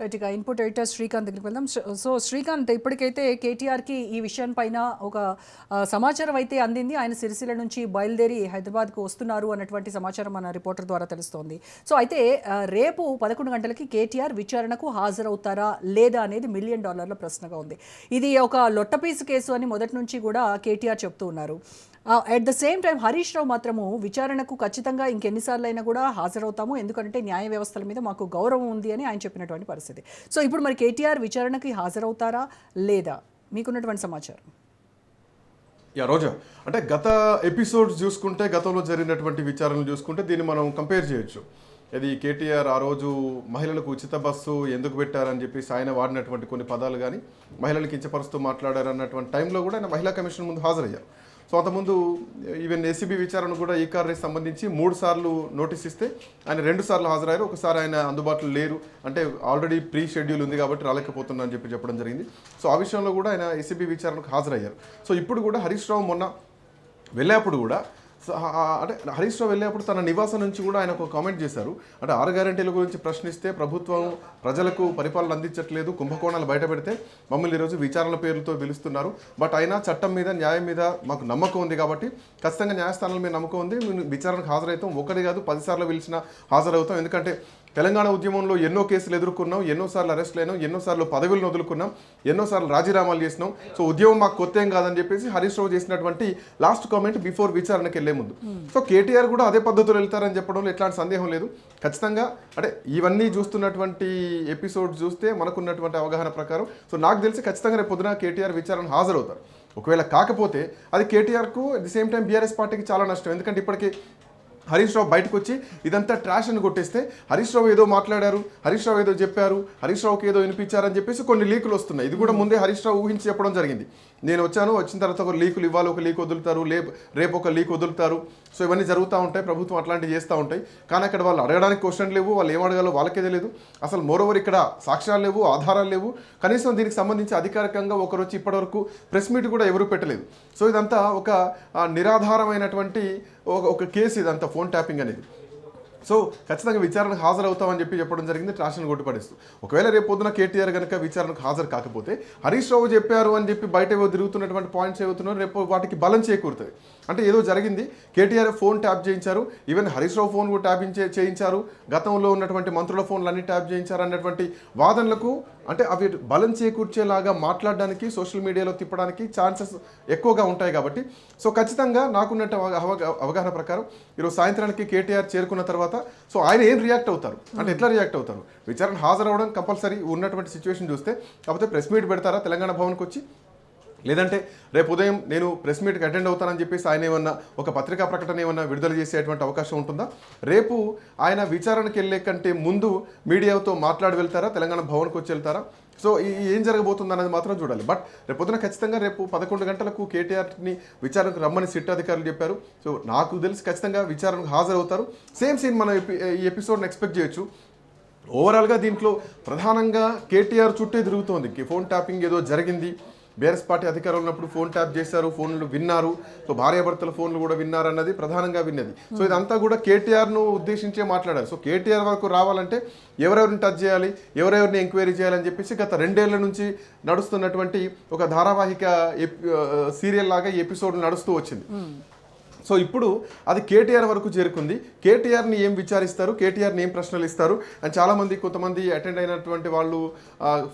Right ఇక input editor Srikanth దగ్గరికి వెళ్దాం. సో- శ్రీకాంత్ ఇప్పటికైతే కేటీఆర్కి ఈ విషయం పైన ఒక సమాచారం అయితే అందింది. ఆయన సిరిసిల్ల నుంచి బయలుదేరి హైదరాబాద్కు వస్తున్నారు అన్నటువంటి సమాచారం మన రిపోర్టర్ ద్వారా తెలుస్తోంది. సో అయితే రేపు పదకొండు గంటలకి కేటీఆర్ విచారణకు హాజరవుతారా లేదా అనేది మిలియన్ డాలర్ల ప్రశ్నగా ఉంది. ఇది ఒక లొట్టపీసు కేసు అని మొదటి నుంచి కూడా కేటీఆర్ చెప్తూ ఉన్నారు. At the same time Harish Rao మాత్రము విచారణకు ఖచ్చితంగా ఇంకెన్నిసార్లు అయినా కూడా హాజరవుతాము. ఎందుకంటే న్యాయ వ్యవస్థల మీద మాకు గౌరవం ఉంది అని ఆయన చెప్పినటువంటి పరిస్థితి. సో ఇప్పుడు మరి కేటీఆర్ విచారణకి హాజరవుతారా లేదా? మీకున్నటువంటి సమాచారం. యా రోజా. అంటే గత ఎపిసోడ్స్ చూసుకుంటే గతంలో జరిగినటువంటి విచారణలు చూసుకుంటే దీన్ని మనం కంపేర్ చేయొచ్చు. ఇది కేటీఆర్ ఆ రోజు మహిళలకు ఉచిత బస్సు ఎందుకు పెట్టారని చెప్పేసి ఆయన వాడినటువంటి కొన్ని పదాలు కానీ మహిళలు కించపరుస్తూ మాట్లాడారు అన్నటువంటి టైంలో కూడా ఆయన మహిళా కమిషన్ ముందు హాజరయ్యారు. సో అంతకుముందు ఈవెన్ ఏసీబీ విచారణ కూడా ఈ కార్ రేస్ సంబంధించి మూడు సార్లు నోటీస్ ఇస్తే ఆయన రెండు సార్లు హాజరయ్యారు. ఒకసారి ఆయన అందుబాటులో లేరు. అంటే ఆల్రెడీ ప్రీ షెడ్యూల్ ఉంది కాబట్టి రాలేకపోతున్నా అని చెప్పి చెప్పడం జరిగింది. సో ఆ విషయంలో కూడా ఆయన ఏసీబీ విచారణకు హాజరయ్యారు. సో ఇప్పుడు కూడా హరీష్ రావు మొన్న వెళ్ళేప్పుడు కూడా అంటే హరీష్ రావు వెళ్ళేప్పుడు తన నివాసం నుంచి కూడా ఆయన ఒక కామెంట్ చేశారు. అంటే ఆరు గ్యారంటీల గురించి ప్రశ్నిస్తే ప్రభుత్వం ప్రజలకు పరిపాలన అందించట్లేదు కుంభకోణాలు బయట పెడితే మమ్మల్ని ఈరోజు విచారణ పేర్లతో పిలుస్తున్నారు. బట్ అయినా చట్టం మీద న్యాయం మీద మాకు నమ్మకం ఉంది కాబట్టి ఖచ్చితంగా న్యాయస్థానాల మీద నమ్మకం ఉంది. మేము విచారణకు హాజరవుతాం. ఒకటి కాదు పదిసార్లు పిలిచిన హాజరవుతాం. ఎందుకంటే తెలంగాణ ఉద్యమంలో ఎన్నో కేసులు ఎదుర్కొన్నాం ఎన్నోసార్లు అరెస్ట్ అయినాం ఎన్నోసార్లు పదవులను వదులుకున్నాం ఎన్నోసార్లు రాజీనామాలు చేసినాం. సో ఉద్యమం మాకు కొత్త ఏం కాదని చెప్పేసి హరీష్ రావు చేసినటువంటి లాస్ట్ కామెంట్ బిఫోర్ విచారణకి వెళ్ళే ముందు. సో కేటీఆర్ కూడా అదే పద్ధతిలో వెళ్తారని చెప్పడంలో ఎట్లాంటి సందేహం లేదు. ఖచ్చితంగా అంటే ఇవన్నీ చూస్తున్నటువంటి ఎపిసోడ్ చూస్తే మనకున్నటువంటి అవగాహన ప్రకారం సో నాకు తెలిసి ఖచ్చితంగా రేపు పొద్దున కేటీఆర్ విచారణ హాజరవుతారు. ఒకవేళ కాకపోతే అది కేటీఆర్కు at the same time BRS పార్టీకి చాలా నష్టం. ఎందుకంటే ఇప్పటికీ హరీష్ రావు బయటకు వచ్చి ఇదంతా ట్రాష్ అని కొట్టేస్తే హరీష్ రావు ఏదో మాట్లాడారు హరీష్ రావు ఏదో చెప్పారు హరీష్ రావుకి ఏదో వినిపించారని చెప్పేసి కొన్ని లీకులు వస్తున్నాయి. ఇది కూడా ముందే హరీష్ రావు ఊహించి చెప్పడం జరిగింది. నేను వచ్చాను వచ్చిన తర్వాత ఒక లీకులు ఇవ్వాలి ఒక లీక్ వదులుతారు లే రేపు ఒక లీక్ వదులుతారు. సో ఇవన్నీ జరుగుతూ ఉంటాయి ప్రభుత్వం అట్లాంటివి చేస్తూ ఉంటాయి. కానీ అక్కడ వాళ్ళు అడగడానికి క్వశ్చన్ లేవు వాళ్ళు ఏం అడగాలో వాళ్ళకే తెలియదు అసలు మోరోవర్ ఇక్కడ సాక్ష్యాలు లేవు ఆధారాలు లేవు. కనీసం దీనికి సంబంధించి అధికారికంగా ఒకరు వచ్చి ఇప్పటివరకు ప్రెస్ మీట్ కూడా ఎవరు పెట్టలేదు. సో ఇదంతా ఒక నిరాధారమైనటువంటి ఒక ఒక కేసు ఇదంతా. ఫోన్ ట్యాపింగ్ అనేది. సో ఖచ్చితంగా విచారణకు హాజరవుతామని చెప్పి చెప్పడం జరిగింది ట్రాషన్ కొట్టుపడిస్తూ. ఒకవేళ రేపు పొద్దున కేటీఆర్ కనుక విచారణకు హాజరు కాకపోతే హరీష్ రావు చెప్పారు అని చెప్పి బయట ఏవో తిరుగుతున్నటువంటి పాయింట్స్ ఏవవుతున్నారో రేపు వాటికి బలం చేకూరుతుంది. అంటే ఏదో జరిగింది. కేటీఆర్ ఫోన్ ట్యాప్ చేయించారు. ఈవెన్ హరీష్ రావు ఫోన్ కూడా ట్యాపింగ్ చేయించారు. గతంలో ఉన్నటువంటి మంత్రుల ఫోన్లు అన్ని ట్యాప్ చేయించారు అన్నటువంటి వాదనలకు అంటే అవి బలం చేకూర్చేలాగా మాట్లాడడానికి సోషల్ మీడియాలో తిప్పడానికి ఛాన్సెస్ ఎక్కువగా ఉంటాయి కాబట్టి. సో ఖచ్చితంగా నాకున్నట్టు అవగా- అవగాహన ప్రకారం ఈరోజు సాయంత్రానికి కేటీఆర్ చేరుకున్న తర్వాత సో ఆయన ఏం రియాక్ట్ అవుతారు? అంటే ఎట్లా రియాక్ట్ అవుతారు? విచారణ హాజరవడం కంపల్సరీ ఉన్నటువంటి సిచ్యువేషన్ చూస్తే కాకపోతే ప్రెస్ మీట్ పెడతారా? తెలంగాణ భవన్కి వచ్చి లేదంటే రేపు ఉదయం నేను ప్రెస్ మీట్కి అటెండ్ అవుతానని చెప్పేసి ఆయన ఏమన్నా ఒక పత్రికా ప్రకటన ఏమన్నా విడుదల చేసేటువంటి అవకాశం ఉంటుందా? రేపు ఆయన విచారణకి వెళ్ళే కంటే ముందు మీడియాతో మాట్లాడి వెళ్తారా? తెలంగాణ భవన్కి వచ్చి వెళ్తారా? సో ఈ ఏం జరగబోతుంది అనేది మాత్రం చూడాలి. బట్ రేపు పొద్దున ఖచ్చితంగా రేపు పదకొండు గంటలకు కేటీఆర్ని విచారణకు రమ్మని సిట్ అధికారులు చెప్పారు. సో నాకు తెలిసి ఖచ్చితంగా విచారణకు హాజరవుతారు. సేమ్ సీన్ మనం ఎపి- ఈ ఎపిసోడ్ని ఎక్స్పెక్ట్ చేయొచ్చు. ఓవరాల్గా దీంట్లో ప్రధానంగా కేటీఆర్ చుట్టే తిరుగుతోంది. ఫోన్ ట్యాపింగ్ ఏదో జరిగింది. బీఆర్ఎస్ పార్టీ అధికారంలో ఉన్నప్పుడు ఫోన్ ట్యాప్ చేశారు ఫోన్లు విన్నారు. సో భార్యాభర్తల ఫోన్లు కూడా విన్నారు అన్నది ప్రధానంగా విన్నది. సో ఇదంతా కూడా కేటీఆర్ను ఉద్దేశించే మాట్లాడారు సో కేటీఆర్ వరకు రావాలంటే ఎవరెవరిని టచ్ చేయాలి ఎవరెవరిని ఎంక్వైరీ చేయాలని చెప్పేసి గత రెండేళ్ళ నుంచి నడుస్తున్నటువంటి ఒక ధారావాహిక సీరియల్ లాగా ఎపిసోడ్ నడుస్తూ వచ్చింది. సో ఇప్పుడు అది కేటీఆర్ వరకు చేరుకుంది. కేటీఆర్ని ఏం విచారిస్తారు? కేటీఆర్ని ఏం ప్రశ్నలు ఇస్తారు అండ్ చాలామంది కొంతమంది అటెండ్ అయినటువంటి వాళ్ళు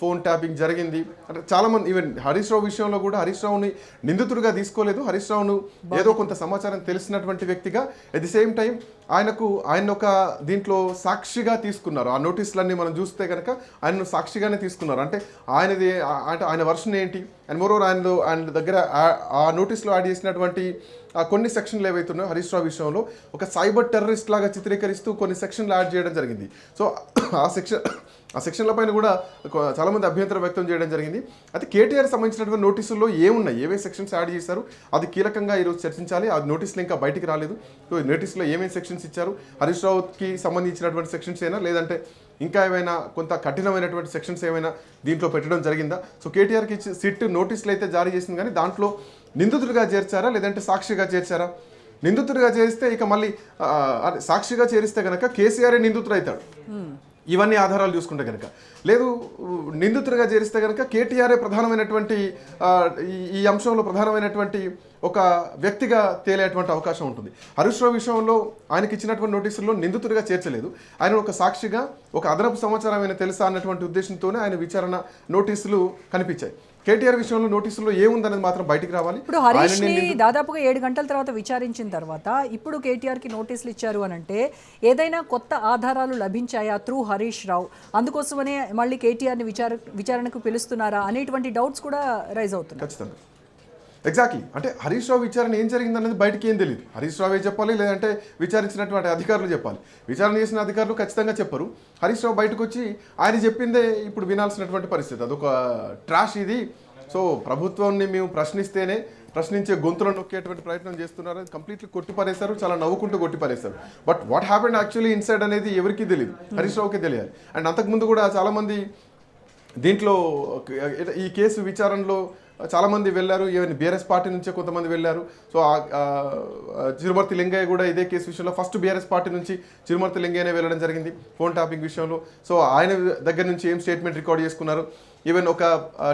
ఫోన్ ట్యాపింగ్ జరిగింది. అంటే చాలామంది ఈవెన్ హరీష్ రావు విషయంలో కూడా హరీష్ రావుని నిందితుడిగా తీసుకోలేదు. హరీష్ రావును ఏదో కొంత సమాచారం తెలిసినటువంటి వ్యక్తిగా అట్ ది సేమ్ టైం ఆయనకు ఆయన ఒక దీంట్లో సాక్షిగా తీసుకున్నారు. ఆ నోటీసులన్నీ మనం చూస్తే కనుక ఆయనను సాక్షిగానే తీసుకున్నారు. అంటే ఆయనది అంటే ఆయన వర్షన్ ఏంటి? అండ్ మోరోవర్ ఆయన ఆయన దగ్గర ఆ- నోటీస్లో యాడ్ చేసినటువంటి కొన్ని సెక్షన్లు ఏవైతున్నాయో హరీష్ రావు విషయంలో ఒక సైబర్ టెర్రరిస్ట్ లాగా చిత్రీకరిస్తూ కొన్ని సెక్షన్లు యాడ్ చేయడం జరిగింది. సో ఆ సెక్షన్ ఆ సెక్షన్ల పైన కూడా చాలామంది అభ్యంతరం వ్యక్తం చేయడం జరిగింది. అయితే కేటీఆర్ సంబంధించినటువంటి నోటీసుల్లో ఏమున్నాయి? ఏవే సెక్షన్స్ యాడ్ చేశారు? అది కీలకంగా ఈరోజు చర్చించాలి. ఆ నోటీసులు ఇంకా బయటికి రాలేదు. సో నోటీసులో ఏమేమి సెక్షన్స్ ఇచ్చారు. హరీష్ రావుకి సంబంధించినటువంటి సెక్షన్స్ అయినా లేదంటే ఇంకా ఏమైనా కొంత కఠినమైనటువంటి సెక్షన్స్ ఏమైనా దీంట్లో పెట్టడం జరిగిందా? సో కేటీఆర్కి సిట్ నోటీసులు అయితే జారీ చేసింది కానీ దాంట్లో నిందితుడిగా చేర్చారా? లేదంటే సాక్షిగా చేర్చారా? నిందితుడిగా చేరిస్తే ఇక మళ్ళీ సాక్షిగా చేరిస్తే కనుక కేసీఆర్ నిందితుడు అవుతాడు ఇవన్నీ ఆధారాలు చూసుకుంటే కనుక లేదు నిందితుడిగా చేరిస్తే కనుక కేటీఆర్ఏ ప్రధానమైనటువంటి ఈ- ఈ అంశంలో ప్రధానమైనటువంటి ఒక వ్యక్తిగా తేలేటువంటి అవకాశం ఉంటుంది. హరీష్ రావు విషయంలో ఆయనకి ఇచ్చినటువంటి నోటీసుల్లో నిందితుడిగా చేర్చలేదు. ఆయన ఒక సాక్షిగా ఒక అదనపు సమాచారం ఆయన తెలుసా అన్నటువంటి ఉద్దేశంతోనే ఆయన విచారణ నోటీసులు కనిపించాయి. కేటీఆర్ విషయంలో నోటీసుల్లో ఏముందనేది మాత్రం బయటికి రావాలి. ఇప్పుడు హరీష్ దాదాపుగా ఏడు గంటల తర్వాత విచారించిన తర్వాత ఇప్పుడు కేటీఆర్కి నోటీసులు ఇచ్చారు అని అంటే ఏదైనా కొత్త ఆధారాలు లభించాయా త్రూ హరీష్ రావు? అందుకోసమనే మళ్ళీ కేటీఆర్ని విచార విచారణకు పిలుస్తున్నారా? అనేటువంటి డౌట్స్ కూడా రైజ్ అవుతున్నాయి. ఖచ్చితంగా. ఎగ్జాక్ట్లీ అంటే హరీష్ రావు విచారణ ఏం జరిగిందనేది బయటికి ఏం తెలియదు హరీష్ రావే చెప్పాలి? లేదంటే విచారించినటువంటి అధికారులు చెప్పాలి. విచారణ చేసిన అధికారులు ఖచ్చితంగా చెప్పరు. హరీష్ రావు బయటకు వచ్చి ఆయన చెప్పిందే ఇప్పుడు వినాల్సినటువంటి పరిస్థితి. అదొక ట్రాష్ ఇది. సో ప్రభుత్వాన్ని మేము ప్రశ్నిస్తేనే ప్రశ్నించే గొంతులను నొక్కేటువంటి ప్రయత్నం చేస్తున్నారు. అది కంప్లీట్లీ కొట్టిపారేశారు. చాలా నవ్వుకుంటూ కొట్టిపారేశారు. But what happened actually inside అనేది ఎవరికి తెలియదు హరీష్ రావుకి తెలియాలి. అండ్ అంతకుముందు కూడా చాలామంది దీంట్లో ఈ కేసు విచారణలో చాలామంది వెళ్ళారు. ఈవెన్ బీఆర్ఎస్ పార్టీ నుంచే కొంతమంది వెళ్ళారు. సో చిరుమర్తి లింగయ్య కూడా ఇదే కేసు విషయంలో ఫస్ట్ బీఆర్ఎస్ పార్టీ నుంచి చిరుమర్తి లింగయ్యనే వెళ్ళడం జరిగింది ఫోన్ టాపింగ్ విషయంలో. సో ఆయన దగ్గర నుంచి ఏం స్టేట్మెంట్ రికార్డ్ చేసుకున్నారు? ఈవెన్ ఒక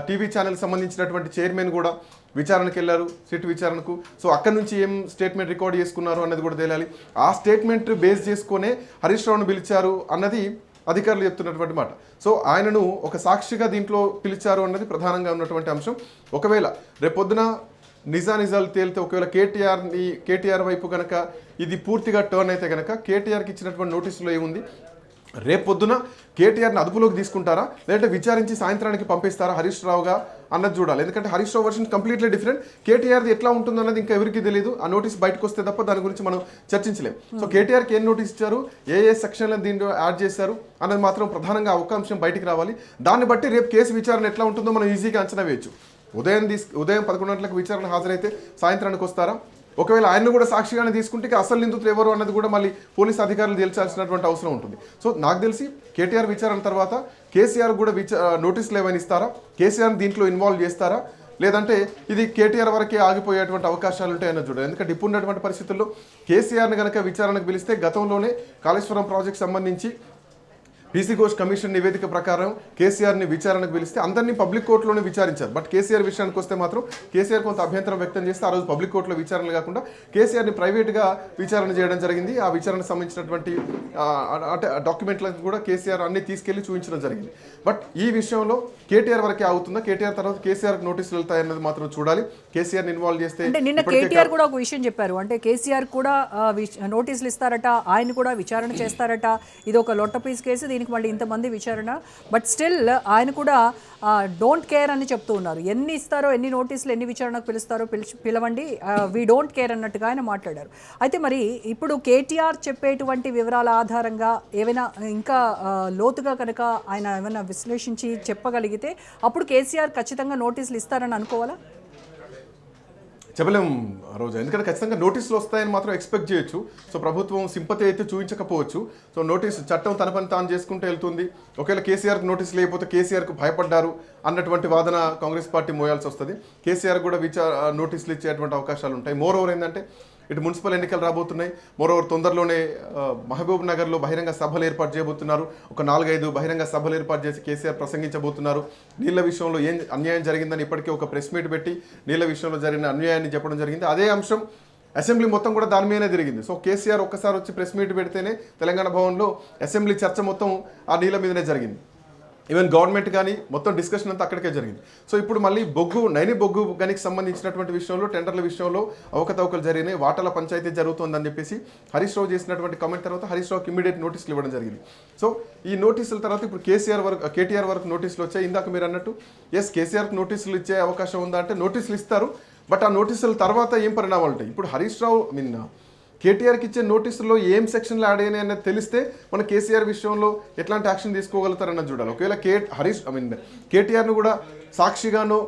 టీవీ ఛానల్ సంబంధించినటువంటి చైర్మన్ కూడా విచారణకు వెళ్ళారు సిట్ విచారణకు. సో అక్కడి నుంచి ఏం స్టేట్మెంట్ రికార్డ్ చేసుకున్నారు అన్నది కూడా తెలియాలి. ఆ స్టేట్మెంట్ బేస్ చేసుకునే హరీష్ రావును పిలిచారు అన్నది అధికారులు చెప్తున్నటువంటి మాట. సో ఆయనను ఒక సాక్షిగా దీంట్లో పిలిచారు అన్నది ప్రధానంగా ఉన్నటువంటి అంశం. ఒకవేళ రేపొద్దున నిజానిజాలు తేలితే ఒకవేళ కేటీఆర్ని కేటీఆర్ వైపు కనుక ఇది పూర్తిగా టర్న్ అయితే కనుక కేటీఆర్కి ఇచ్చినటువంటి నోటీసులో ఏముంది? రేపొద్దున కేటీఆర్ని అదుపులోకి తీసుకుంటారా? లేదంటే విచారించి సాయంత్రానికి పంపిస్తారా హరీష్ రావుగా అన్నది చూడాలి. ఎందుకంటే Harish Rao version completely different. కేటీఆర్ది ఎట్లా ఉంటుందన్నది ఇంకా ఎవరికి తెలియదు ఆ నోటీస్ బయటకు వస్తే తప్ప దాని గురించి మనం చర్చించలేం. సో కేటీఆర్కి ఏం నోటీస్ ఇచ్చారు? ఏ ఏ సెక్షన్లను దీంట్లో యాడ్ చేశారు? అన్నది మాత్రం ప్రధానంగా ఒక్క అంశం బయటికి రావాలి. దాన్ని బట్టి రేపు కేసు విచారణ ఎట్లా ఉంటుందో మనం ఈజీగా అంచనా వేయచ్చు. ఉదయం తీసు ఉదయం పదకొండు గంటలకు విచారణ హాజరైతే సాయంత్రానికి వస్తారా? ఒకవేళ ఆయన్ని కూడా సాక్షిగానే తీసుకుంటే అసలు నిందితులు ఎవరు అన్నది కూడా మళ్ళీ పోలీస్ అధికారులు తెలిసాల్సినటువంటి అవసరం ఉంటుంది. సో నాకు తెలిసి కేటీఆర్ విచారణ తర్వాత కేసీఆర్ కూడా విచా నోటీసులు ఏమైనా ఇస్తారా? కేసీఆర్ దీంట్లో ఇన్వాల్వ్ చేస్తారా? లేదంటే ఇది కేటీఆర్ వరకే ఆగిపోయేటువంటి అవకాశాలు ఉంటాయని చూడాలి ఎందుకంటే ఇప్పుడు ఉన్నటువంటి పరిస్థితుల్లో కేసీఆర్ని కనుక విచారణకు పిలిస్తే గతంలోనే కాళేశ్వరం ప్రాజెక్ట్ సంబంధించి బీసీ ఘోష్ కమిషన్ నివేదిక ప్రకారం కేసీఆర్ని విచారణకు పిలిస్తే అందరినీ పబ్లిక్ కోర్టులోనే విచారించారు. బట్ కేసీఆర్ విషయానికి వస్తే మాత్రం కేసీఆర్ కొంత అభ్యంతరం వ్యక్తం చేస్తే ఆ రోజు పబ్లిక్ కోర్టులో విచారణ కాకుండా కేసీఆర్ని ప్రైవేట్గా విచారణ చేయడం జరిగింది. ఆ విచారణకు సంబంధించినటువంటి డాక్యుమెంట్లకు కూడా కేసీఆర్ అన్ని తీసుకెళ్ళి చూపించడం జరిగింది. బట్ ఈ విషయంలో కేటీఆర్ వరకే అవుతుందా కేటీఆర్ తర్వాత కేసీఆర్ నోటీసులు వెళ్తాయన్నది మాత్రం చూడాలి. కేసీఆర్ని ఇన్వాల్వ్ చేస్తే నిన్న కేటీఆర్ కూడా ఒక విషయం చెప్పారు. అంటే కేసీఆర్ కూడా నోటీసులు ఇస్తారట ఆయన కూడా విచారణ చేస్తారట. ఇది ఒక లొట్ట పీస్ కేసు దీనికి మళ్ళీ ఇంతమంది విచారణ బట్ స్టిల్ ఆయన కూడా డోంట్ కేర్ అని చెప్తూ ఉన్నారు. ఎన్ని ఇస్తారో ఎన్ని నోటీసులు ఎన్ని విచారణకు పిలుస్తారో పిలిచి పిలవండి వీ డోంట్ కేర్ అన్నట్టుగా ఆయన మాట్లాడారు. అయితే మరి ఇప్పుడు కేటీఆర్ చెప్పేటువంటి వివరాల ఆధారంగా ఏమైనా ఇంకా లోతుగా కనుక ఆయన ఏమైనా విశ్లేషించి చెప్పగలిగితే అప్పుడు కేసీఆర్ ఖచ్చితంగా నోటీసులు ఇస్తారని అనుకోవాలా? చెప్పలేం రోజు. ఎందుకంటే ఖచ్చితంగా నోటీసులు వస్తాయని మాత్రం ఎక్స్పెక్ట్ చేయొచ్చు. సో ప్రభుత్వం సింపతి అయితే చూపించకపోవచ్చు. సో నోటీస్ చట్టం తన పని తాను చేసుకుంటూ వెళ్తుంది. ఒకవేళ కేసీఆర్కి నోటీస్ లేకపోతే కేసీఆర్కు భయపడ్డారు అన్నటువంటి వాదన కాంగ్రెస్ పార్టీ మోయాల్సి వస్తుంది. కేసీఆర్ కూడా విచార నోటీసులు ఇచ్చేటువంటి అవకాశాలు ఉంటాయి. మోర్ ఓవర్ ఏంటంటే ఇటు మున్సిపల్ ఎన్నికలు రాబోతున్నాయి. మరోవర్ తొందరలోనే మహబూబ్ నగర్లో బహిరంగ సభలు ఏర్పాటు చేయబోతున్నారు. ఒక నాలుగైదు బహిరంగ సభలు ఏర్పాటు చేసి కేసీఆర్ ప్రసంగించబోతున్నారు. నీళ్ళ విషయంలో ఏం అన్యాయం జరిగిందని ఇప్పటికే ఒక ప్రెస్ మీట్ పెట్టి నీళ్ళ విషయంలో జరిగిన అన్యాయాన్ని చెప్పడం జరిగింది. అదే అంశం అసెంబ్లీ మొత్తం కూడా దాని మీదనే జరిగింది సో కేసీఆర్ ఒక్కసారి వచ్చి ప్రెస్ మీట్ పెడితేనే తెలంగాణ భవన్లో అసెంబ్లీ చర్చ మొత్తం ఆ నీళ్ళ మీదనే జరిగింది. ఈవెన్ గవర్నమెంట్ కానీ మొత్తం డిస్కషన్ అంతా అక్కడికే జరిగింది. సో ఇప్పుడు మళ్ళీ బొగ్గు నైని బొగ్గు గనికి సంబంధించినటువంటి విషయంలో టెండర్ల విషయంలో అవకతవకలు జరిగినాయి. వాటాల పంచాయతీ జరుగుతుందని చెప్పేసి హరీష్ రావు చేసినటువంటి కామెంట్ తర్వాత హరీష్ రావుకి ఇమీడియట్ నోటీసులు ఇవ్వడం జరిగింది. సో ఈ నోటీసుల తర్వాత ఇప్పుడు కేసీఆర్ వరకు కేటీఆర్ వరకు నోటీసులు వచ్చాయి. ఇందాక మీరు అన్నట్టు ఎస్ కేసీఆర్కి నోటీసులు ఇచ్చే అవకాశం ఉందా అంటే నోటీసులు ఇస్తారు. బట్ ఆ నోటీసుల తర్వాత ఏం పరిణామాలు ఉంటాయి? ఇప్పుడు హరీష్ రావు మీన్ కేటీఆర్కి ఇచ్చే నోటీసుల్లో ఏం సెక్షన్లు యాడ్ అయినాయి అనేది తెలిస్తే మన కేసీఆర్ విషయంలో ఎట్లాంటి యాక్షన్ తీసుకోగలుగుతారన్నది చూడాలి. ఒకవేళ కే హరీష్ ఐ మీన్ కేటీఆర్ను కూడా సాక్షిగానో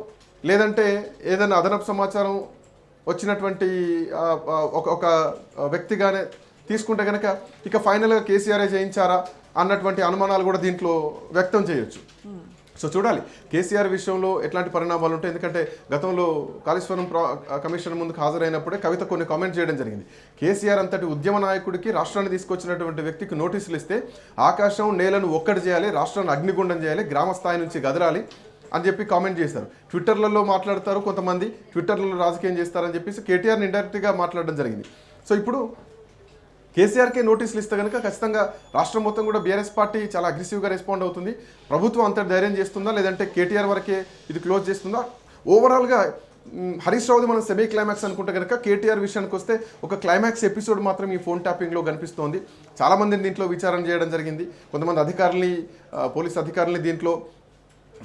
లేదంటే ఏదైనా అదనపు సమాచారం వచ్చినటువంటి ఒక ఒక వ్యక్తిగానే తీసుకుంటే కనుక ఇక ఫైనల్గా కేసీఆర్ఏ చేయించారా అన్నటువంటి అనుమానాలు కూడా దీంట్లో వ్యక్తం చేయొచ్చు. Hmm. సో చూడాలి. కేసీఆర్ విషయంలో ఎట్లాంటి పరిణామాలు ఉంటాయి? ఎందుకంటే గతంలో కాళేశ్వరం ప్రా కమిషన్ ముందుకు హాజరైనప్పుడే కవిత కొన్ని కామెంట్ చేయడం జరిగింది. కేసీఆర్ అంతటి ఉద్యమ నాయకుడికి రాష్ట్రాన్ని తీసుకొచ్చినటువంటి వ్యక్తికి నోటీసులు ఇస్తే ఆకాశం నేలను ఒక్కటి చేయాలి రాష్ట్రాన్ని అగ్నిగుండం చేయాలి గ్రామ స్థాయి నుంచి గదరాలి అని చెప్పి కామెంట్ చేశారు. ట్విట్టర్లలో మాట్లాడతారు కొంతమంది ట్విట్టర్లలో రాజకీయం చేస్తారని చెప్పేసి కేటీఆర్ని ఇండైరెక్ట్గా మాట్లాడడం జరిగింది. సో ఇప్పుడు కేసీఆర్కే నోటీసులు ఇస్తే కనుక ఖచ్చితంగా రాష్ట్రం మొత్తం కూడా బీఆర్ఎస్ పార్టీ చాలా అగ్రెసివ్గా రెస్పాండ్ అవుతుంది. ప్రభుత్వం అంత ధైర్యం చేస్తుందా? లేదంటే కేటీఆర్ వరకే ఇది క్లోజ్ చేస్తుందా? ఓవరాల్గా హరీష్ రావుది మనం సెమీ క్లైమాక్స్ అనుకుంటే కనుక కేటీఆర్ విషయానికి వస్తే ఒక క్లైమాక్స్ ఎపిసోడ్ మాత్రం ఈ ఫోన్ ట్యాపింగ్లో కనిపిస్తోంది. చాలామందిని దీంట్లో విచారణ చేయడం జరిగింది. కొంతమంది అధికారులని పోలీస్ అధికారులని దీంట్లో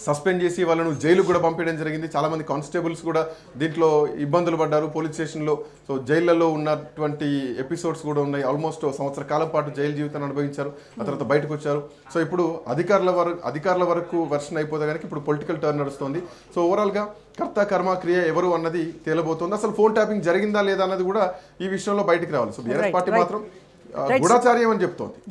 సస్పెండ్ చేసి వాళ్ళను జైలు కూడా పంపించడం జరిగింది. చాలామంది కానిస్టేబుల్స్ కూడా దీంట్లో ఇబ్బందులు పడ్డారు. పోలీస్ స్టేషన్లో సో జైళ్ళలో ఉన్నటువంటి ఎపిసోడ్స్ కూడా ఉన్నాయి. ఆల్మోస్ట్ సంవత్సర కాలం పాటు జైలు జీవితాన్ని అనుభవించారు. ఆ తర్వాత బయటకు వచ్చారు. సో ఇప్పుడు అధికారుల వరకు అధికారుల వరకు వర్షన్ అయిపోతే కనుక ఇప్పుడు పొలిటికల్ టర్న్ నడుస్తుంది. సో ఓవరాల్గా కర్త కర్మ క్రియ ఎవరు అన్నది తేలబోతోంది. అసలు ఫోన్ ట్యాపింగ్ జరిగిందా లేదా అన్నది కూడా ఈ విషయంలో బయటికి రావాలి. So BRS party. మాత్రం గూఢాచార్యం అని చెప్తోంది.